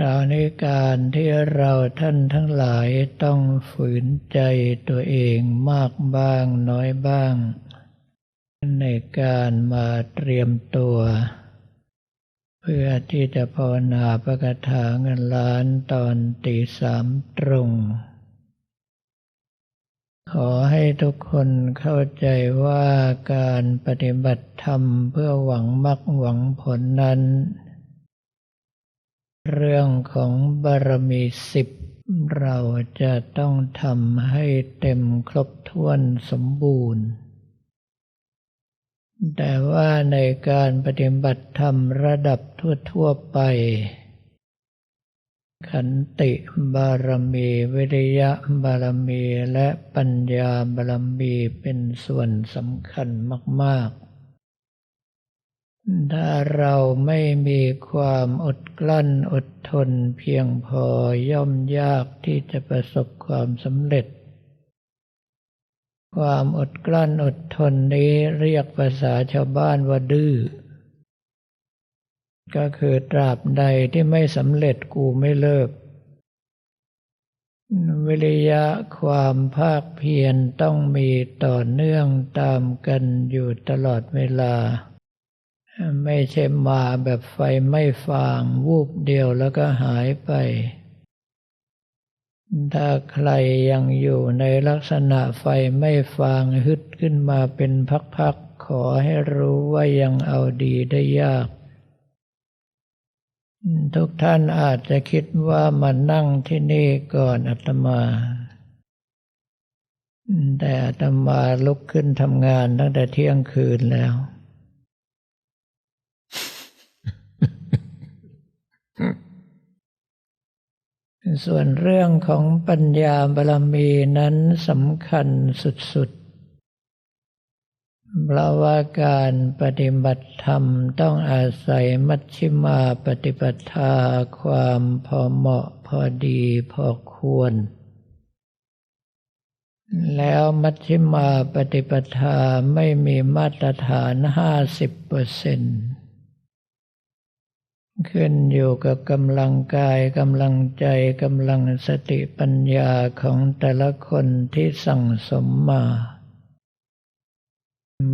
คราวนี้การที่เราท่านทั้งหลายต้องฝืนใจตัวเองมากบ้างน้อยบ้าง ในการมาเตรียมตัว เพื่อที่จะภาวนาประกถาเงินล้านตอนตีสามตรง ขอให้ทุกคนเข้าใจว่าการปฏิบัติธรรมเพื่อหวังมรรคหวังผลนั้น เรื่องของบารมีสิบเราจะต้องทำให้เต็มครบถ้วนสมบูรณ์ แต่ว่าในการปฏิบัติธรรมระดับทั่วๆไป ขันติบารมีวิริยะบารมีและปัญญาบารมีเป็นส่วนสำคัญมากๆ ถ้าเราไม่มีความอดกลั้นอดทนเพียงพอย่อมยากที่จะประสบความสำเร็จ ความอดกลั้นอดทนนี้เรียกภาษาชาวบ้านว่าดื้อ ก็คือตราบใดที่ไม่สำเร็จกูไม่เลิก วิริยะความภาคเพียรต้องมีต่อเนื่องตามกันอยู่ตลอดเวลา ไม่ใช่มาแบบไฟไม่ฟางวูบเดียวแล้วก็หายไป ถ้าใครยังอยู่ในลักษณะไฟไม่ฟางฮึดขึ้นมาเป็นพักๆขอให้รู้ว่ายังเอาดีได้ยาก ทุกท่านอาจจะคิดว่ามานั่งที่นี่ก่อนอาตมา แต่อาตมาลุกขึ้นทำงานตั้งแต่เที่ยงคืนแล้ว ส่วนเรื่องของปัญญาบารมีนั้นสำคัญสุดๆ เพราะว่าการปฏิบัติธรรมต้องอาศัยมัชชิมาปฏิปทาความพอเหมาะพอดีพอควร แล้วมัชชิมาปฏิปทาไม่มีมาตรฐานห้าสิบเปอร์เซ็นต์ ขึ้นอยู่กับกำลังกายกำลังใจกำลังสติปัญญาของแต่ละคนที่สั่งสมมา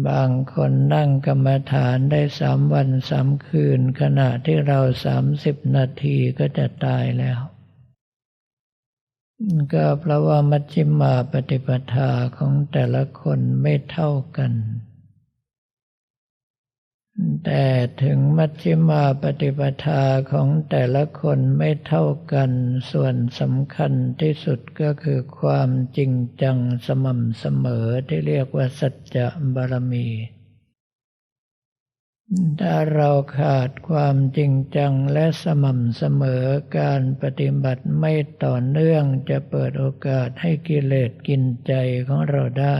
บางคนนั่งกรรมฐานได้สามวันสามคืน ขณะที่เราสามสิบนาทีก็จะตายแล้ว ก็เพราะว่ามัชฌิมาปฏิปทาของแต่ละคนไม่เท่ากัน แต่ถึงมัชฌิมาปฏิปทาของแต่ละคนไม่เท่ากัน ส่วนสำคัญที่สุดก็คือความจริงจังสม่ำเสมอที่เรียกว่าสัจจะบารมี ถ้าเราขาดความจริงจังและสม่ำเสมอการปฏิบัติไม่ต่อเนื่องจะเปิดโอกาสให้กิเลสกินใจของเราได้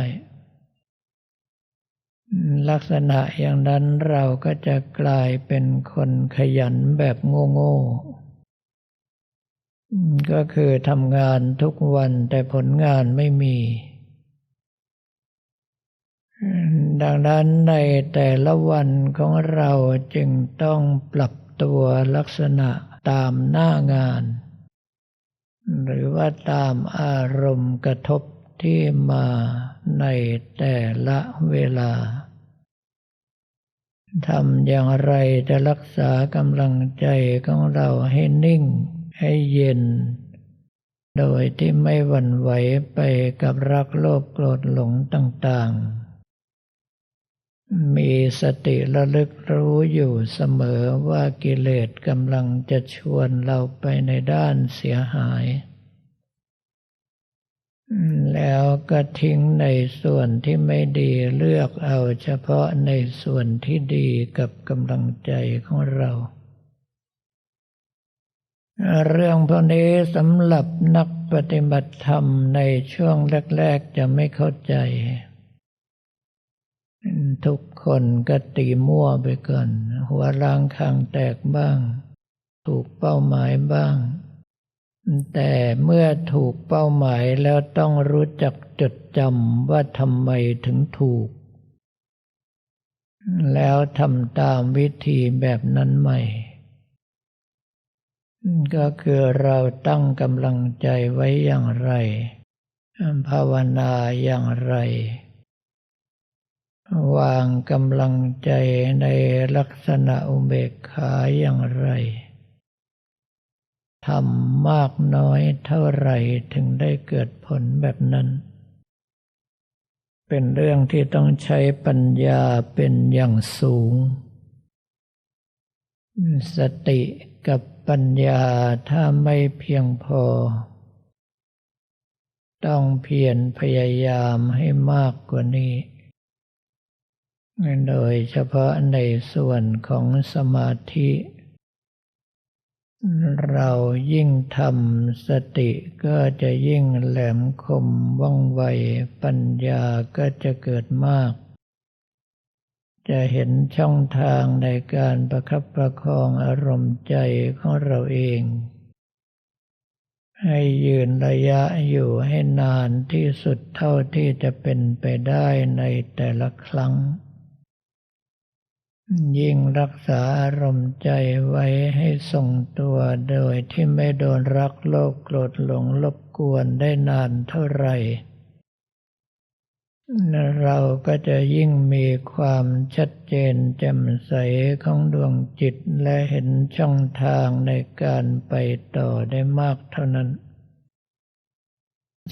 ลักษณะอย่างนั้นเราก็จะกลายเป็นคนขยันแบบโง่ๆ ก็คือทำงานทุกวันแต่ผลงานไม่มี ดังนั้นในแต่ละวันของเราจึงต้องปรับตัวลักษณะตามหน้างาน หรือว่าตามอารมณ์กระทบที่มาในแต่ละเวลา ทำอย่างไรจะรักษากำลังใจของเราให้นิ่ง ให้เย็น โดยที่ไม่หวั่นไหวไปกับรักโลภโกรธหลงต่างๆ มีสติระลึกรู้อยู่เสมอว่ากิเลสกำลังจะชวนเราไปในด้านเสียหาย แล้วก็ทิ้งในส่วนที่ไม่ดีเลือกเอาเฉพาะในส่วนที่ดีกับกำลังใจของเรา เรื่องพวกนี้สำหรับนักปฏิบัติธรรมในช่วงแรกๆจะไม่เข้าใจ ทุกคนก็ตีมั่วไปก่อน หัวล้างคางแตกบ้าง ถูกเป้าหมายบ้าง แต่เมื่อถูกเป้าหมายแล้วต้องรู้จักจดจำว่าทำไมถึงถูก แล้วทำตามวิธีแบบนั้นใหม่ ก็คือเราตั้งกำลังใจไว้อย่างไร ภาวนาอย่างไร วางกำลังใจในลักษณะอุเบกขาอย่างไร ทำมากน้อยเท่าไรถึงได้เกิดผลแบบนั้น เป็นเรื่องที่ต้องใช้ปัญญาเป็นอย่างสูง สติกับปัญญาถ้าไม่เพียงพอ ต้องเพียรพยายามให้มากกว่านี้ โดยเฉพาะในส่วนของสมาธิ เรายิ่งทำสติก็จะยิ่งแหลมคมว่องไวปัญญาก็จะเกิดมาก จะเห็นช่องทางในการประคับประคองอารมณ์ใจของเราเอง ให้ยืนระยะอยู่ให้นานที่สุดเท่าที่จะเป็นไปได้ในแต่ละครั้ง ยิ่งรักษาอารมณ์ใจไว้ให้ทรงตัวโดยที่ไม่โดนรักโลภโกรธหลงรบกวนได้นานเท่าไหร่ เราก็จะยิ่งมีความชัดเจนแจ่มใสของดวงจิตและเห็นช่องทางในการไปต่อได้มากเท่านั้น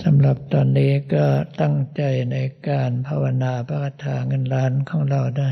สำหรับตอนนี้ก็ตั้งใจในการภาวนาพระคาถาเงินล้านของเราได้